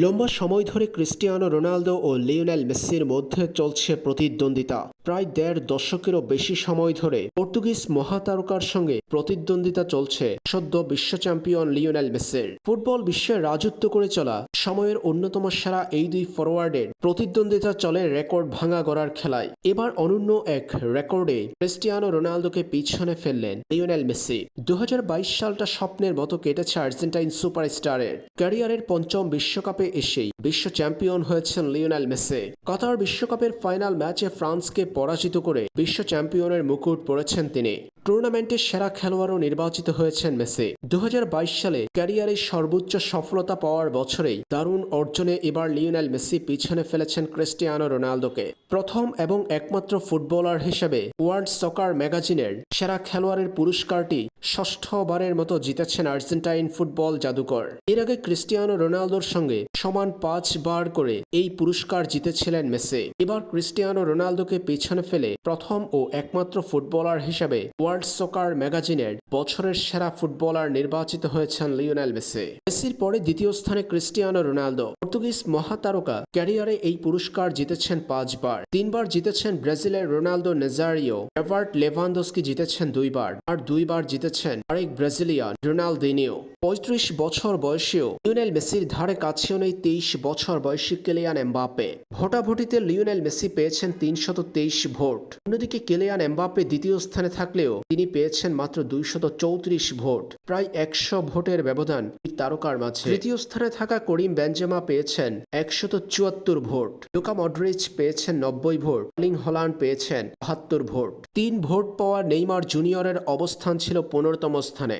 লম্বা সময় ধরে ক্রিস্টিয়ানো রোনালদো ও লিওনেল মেসির মধ্যে চলছে প্রতিদ্বন্দ্বিতা। প্রায় দেড় দশকেরও বেশি সময় ধরে পর্তুগিজ মহাতারকার সঙ্গে প্রতিদ্বন্দ্বিতা চলছে সদ্য বিশ্ব চ্যাম্পিয়ন লিওনেল মেসির। ফুটবল বিশ্বে রাজত্ব করে চলা সময়ের অন্যতম সেরা এই দুই ফরওয়ার্ডের প্রতিদ্বন্দ্বিতা চলে রেকর্ড ভাঙা গড়ার খেলায়। এবার অনন্য এক রেকর্ডে ক্রিস্টিয়ানো রোনালদোকে পিছনে ফেললেন লিওনেল মেসি। দু হাজার বাইশ সালটা স্বপ্নের মতো কেটেছে আর্জেন্টাইন সুপারস্টারের। ক্যারিয়ারের পঞ্চম বিশ্বকাপে এসেই বিশ্ব চ্যাম্পিয়ন হয়েছেন লিওনেল মেসি। কাতার বিশ্বকাপের ফাইনাল ম্যাচে ফ্রান্সকে পরাজিত করে বিশ্ব চ্যাম্পিয়নের মুকুট পড়েছেন তিনি। টুর্নামেন্টের সেরা খেলোয়াড়ও নির্বাচিত হয়েছেন মেসি। দু হাজার বাইশ সালে ক্যারিয়ারের সর্বোচ্চ সফলতা পাওয়ার বছরেই দারুণ অর্জনে এবার লিওনেল মেসি পিছনে ফেলেছেন ক্রিস্টিয়ানো রোনালদোকে। প্রথম এবং একমাত্র ফুটবলার হিসেবে ওয়ার্ল্ড সকার ম্যাগাজিনের সেরা খেলোয়াড়ের পুরস্কারটি ষষ্ঠবারের মতো জিতেছেন আর্জেন্টাইন ফুটবল জাদুকর। এর আগে ক্রিস্টিয়ানো রোনালদোর সঙ্গে সমান পাঁচবার করে এই পুরস্কার জিতেছিলেন মেসি। এবার ক্রিস্টিয়ানো রোনালদোকে পিছনে ফেলে প্রথম ও একমাত্র ফুটবলার হিসেবে ওয়ার্ল্ড সকার ম্যাগাজিনের বছরের সেরা ফুটবলার নির্বাচিত হয়েছেন লিওনেল মেসি। মেসির পরে দ্বিতীয় স্থানে ক্রিস্টিয়ানো রোনালদো। পর্তুগিজ মহাতারকা ক্যারিয়ারে এই পুরস্কার জিতেছেন পাঁচবার। তিনবার জিতেছেন ব্রাজিলের রোনালদো নেজারিও। এভার্ট লেভানদোস্কি জিতেছেন দুইবার। আর দুইবার জিতেছেন আরেক ব্রাজিলিয়ান, রোনালদিনিও। পঁয়ত্রিশ বছর বয়সেও লিওনেল মেসির ধারে কাছেও নেই তেইশ বছর বয়সী কেলিয়ান এমবাপে ভোটাভুটিতে লিওনেল মেসি পেয়েছেন তিনশত তেইশ ভোট। অন্যদিকে কেলিয়ান এমবাপে দ্বিতীয় স্থানে থাকলেও তিনি পেয়েছেন মাত্র দুইশত চৌত্রিশ ভোট, প্রায় একশো ভোটের ব্যবধান তারকার মাঝে। তৃতীয় স্থানে থাকা করিম বেঞ্জেমা পেয়েছেন একশত চুয়াত্তর ভোট লুকা মডরিচ পেয়েছেন নব্বই ভোট লিং হল্যান্ড পেয়েছেন বাহাত্তর ভোট। তিন ভোট পাওয়া নেইমার জুনিয়রের অবস্থান ছিল পনেরোতম স্থানে।